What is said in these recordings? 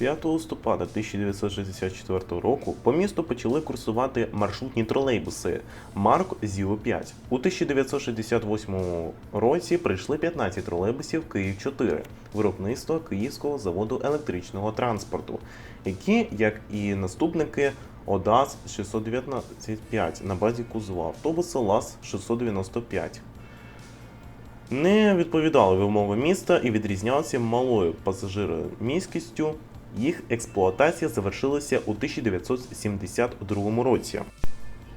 5 листопада 1964 року по місту почали курсувати маршрутні тролейбуси Марк Зіо 5. У 1968 році прийшли 15 тролейбусів Київ 4 виробництва Київського заводу електричного транспорту, які, як і наступники ОДАЗ 619 на базі кузова автобуса ЛАЗ 695 не відповідали вимоги міста і відрізнялися малою пасажироміськістю. Їх експлуатація завершилася у 1972 році.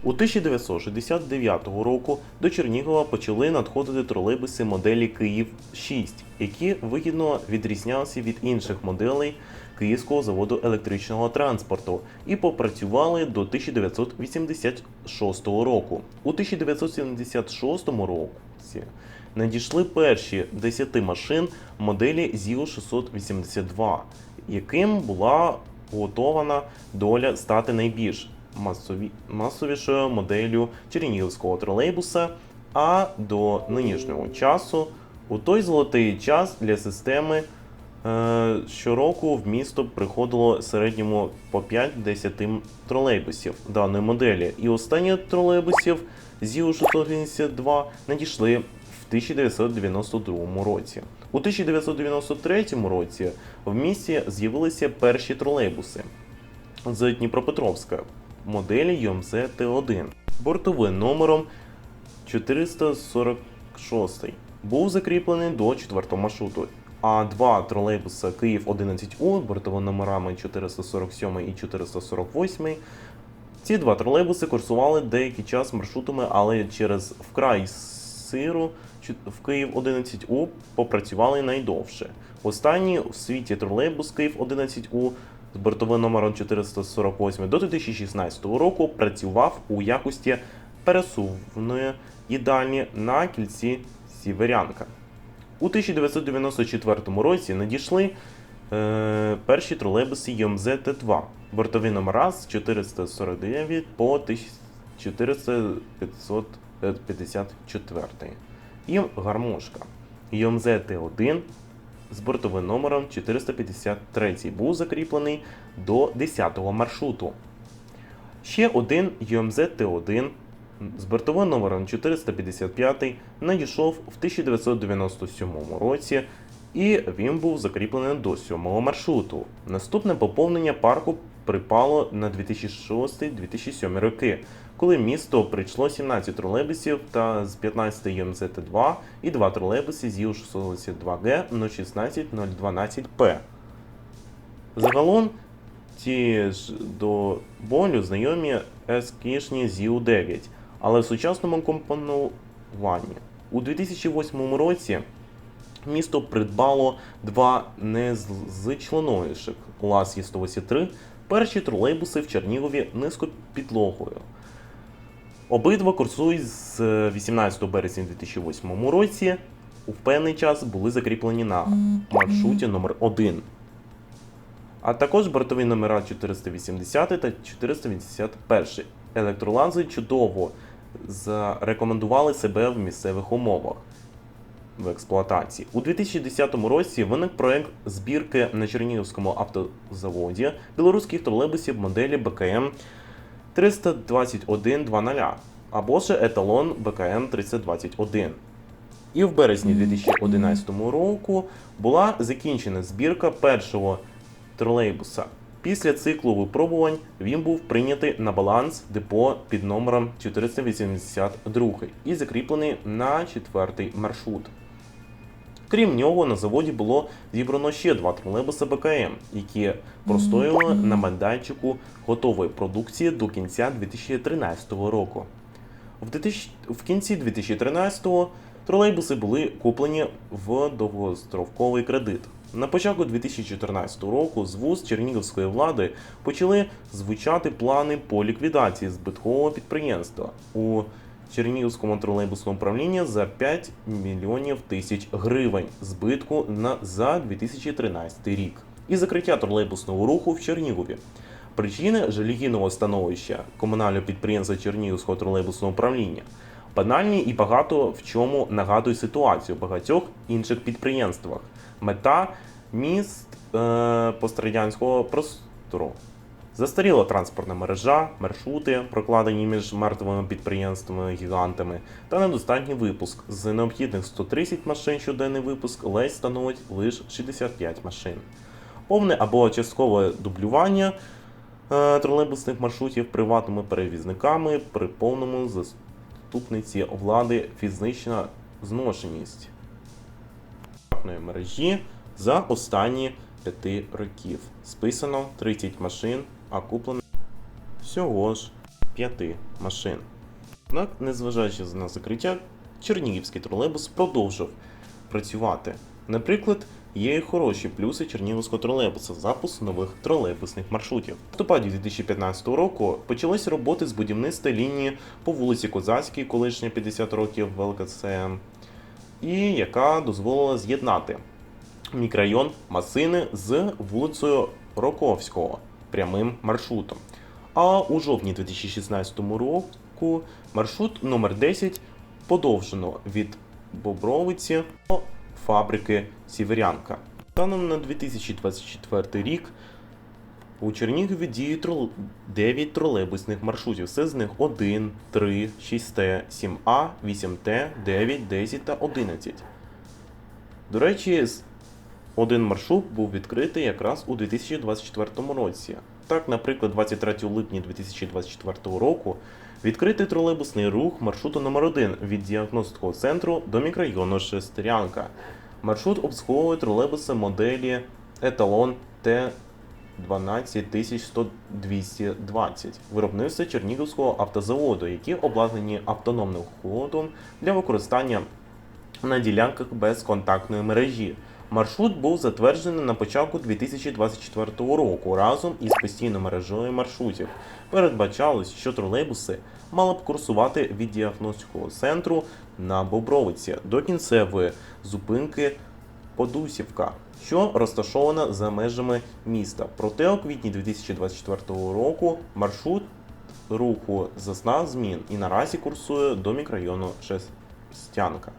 У 1969 року до Чернігова почали надходити тролейбуси моделі Київ 6, які вигідно відрізнялися від інших моделей Київського заводу електричного транспорту і попрацювали до 1986 року. У 1976 році надійшли перші 10 машин моделі ZIO 682, яким була готована доля стати найбільш масові, масовішою моделлю чернігівського тролейбуса. А до нинішнього часу, у той золотий час для системи е, щороку в місто приходило середньому по 5-10 тролейбусів даної моделі. І останні тролейбусів ZIO 682 надійшли 1992 році. У 1993 році в місті з'явилися перші тролейбуси з Дніпропетровська моделі ЮМЗ Т1 бортовим номером 446 був закріплений до 4 маршруту. А два тролейбуси Київ 11У бортовими номерами 447 і 448 ці два тролейбуси курсували деякий час маршрутами, але через вкрай сиру в Київ 11У попрацювали найдовше. Останній у світі тролейбус Київ 11У з бортовим номером 448 до 2016 року працював у якості пересувної їдальні на кільці Сіверянка. У 1994 році надійшли е, перші тролейбуси ЮМЗ Т2, бортові номера з 449 по 4554 і гармошка. ЮМЗ Т1 з бортовим номером 453 був закріплений до 10-го маршруту. Ще один ЮМЗ Т1 з бортовим номером 455 надійшов в 1997 році, і він був закріплений до 7-го маршруту. Наступне поповнення парку припало на 2006-2007 роки, коли місто прийшло 17 тролейбусів та з 15 ЮМЗ Т2 і 2 тролейбуси ЗІУ 682Г 016-012П. Загалом ті ж до болю знайомі ескішні ЗІУ 9, але в сучасному компонуванні. У 2008 році місто придбало два незчленовіших ЛАЗ Є183 перші тролейбуси в Чернігові низькопідлогою. Обидва курсують з 18 березня 2008 році. У певний час були закріплені на маршруті номер 1 а також бортові номера 480 та 481. Електролази чудово зарекомендували себе в місцевих умовах в експлуатації. У 2010 році виник проект збірки на Чернігівському автозаводі білоруських тролейбусів моделі БКМ 321.2.0 або ж еталон БКМ 3021. І в березні 2011 року була закінчена збірка першого тролейбуса. Після циклу випробувань він був прийнятий на баланс депо під номером 482 і закріплений на четвертий маршрут. Крім нього, на заводі було зібрано ще два тролейбуси БКМ, які простояли на майданчику готової продукції до кінця 2013 року. В, 2000 в кінці 2013-го тролейбуси були куплені в довгостроковий кредит. На початку 2014 року з вуз чернігівської влади почали звучати плани по ліквідації збиткового підприємства у Чернігівському тролейбусному управлінні за 5 мільйонів тисяч гривень збитку на за 2013 рік і закриття тролейбусного руху в Чернігові. Причини жалюгідного становища комунального підприємства Чернігівського тролейбусного управління банальні і багато в чому нагадують ситуацію в багатьох інших підприємствах. Мета міст е, пострадянського простору. Застаріла транспортна мережа, маршрути, прокладені між мертвими підприємствами гігантами, та недостатній випуск. З необхідних 130 машин щоденний випуск ледь становить лише 65 машин. Повне або часткове дублювання е, тролейбусних маршрутів приватними перевізниками при повному заступниці влади фізична зношеність мережі за останні 5 років. Списано 30 машин, а куплено всього ж 5 машин. Однак, незважаючи на закриття, Чернігівський тролейбус продовжив працювати. Наприклад, є і хороші плюси Чернігівського тролейбуса запуск нових тролейбусних маршрутів. В листопаді 2015 року почалися роботи з будівництва лінії по вулиці Козацькій, колишня 50 років ВЛКЦМ, і яка дозволила з'єднати мікрорайон Масини з вулицею Роковського прямим маршрутом. А у жовтні 2016 року маршрут номер 10 подовжено від Бобровиці до фабрики Сіверянка. Станом на 2024 рік у Чернігові діє 9 тролейбусних маршрутів. Це з них 1, 3, 6Т, 7А, 8Т, 9, 10 та 11. До речі, один маршрут був відкритий якраз у 2024 році. Так, наприклад, 23 липня 2024 року відкритий тролейбусний рух маршруту номер 1 від діагностичного центру до мікрорайону Шестерянка. Маршрут обслуговує тролейбуси моделі Еталон Т 12120 виробництва Чернігівського автозаводу, які обладнані автономним ходом для використання на ділянках безконтактної мережі. Маршрут був затверджений на початку 2024 року разом із постійною мережею маршрутів. Передбачалось, що тролейбуси мали б курсувати від діагностичного центру на Бобровиці до кінцевої зупинки Подусівка, що розташована за межами міста. Проте у квітні 2024 року маршрут руху зазнав змін і наразі курсує до мікрорайону Шестянка.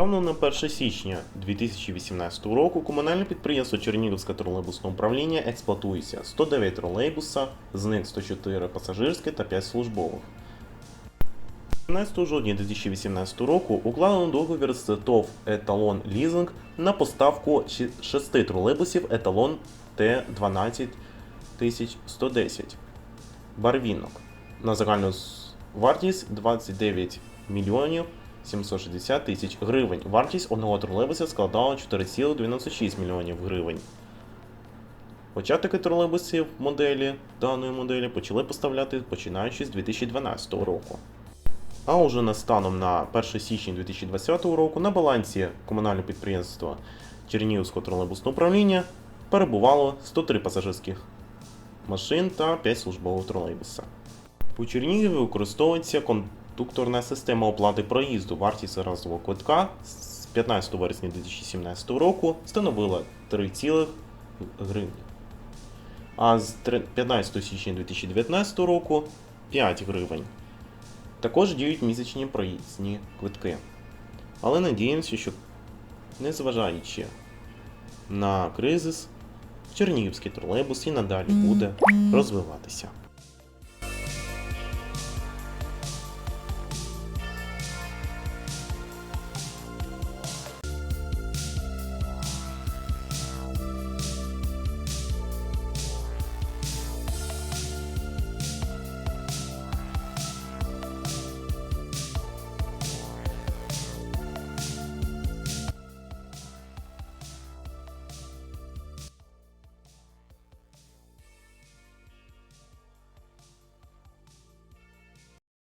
Ровно на 1 січня 2018 року комунальне підприємство Чернігівське тролейбусне управління експлуатується 109 тролейбуса, з них 104 пасажирські та 5 службових. 17 жовтня 2018 року укладено договір з ТОВ Еталон Лізинг на поставку 6 тролейбусів Еталон Т12110 барвінок на загальну вартість 29 мільйонів 760 тисяч гривень. Вартість одного тролейбуса складала 4,96 мільйонів гривень. Початки тролейбусів моделі даної моделі почали поставляти починаючи з 2012 року. А уже на станом на 1 січня 2020 року на балансі комунального підприємства Чернігівського тролейбусного управління перебувало 103 пасажирських машин та 5 службових тролейбуса. У Чернігові використовується кондукторна система оплати проїзду. Вартість разового квитка з 15 вересня 2017 року становила 3 гривні. А з 15 січня 2019 року 5 гривень. Також діють місячні проїзні квитки. Але надіємося, що незважаючи на кризис, Чернігівський тролейбус і надалі буде розвиватися.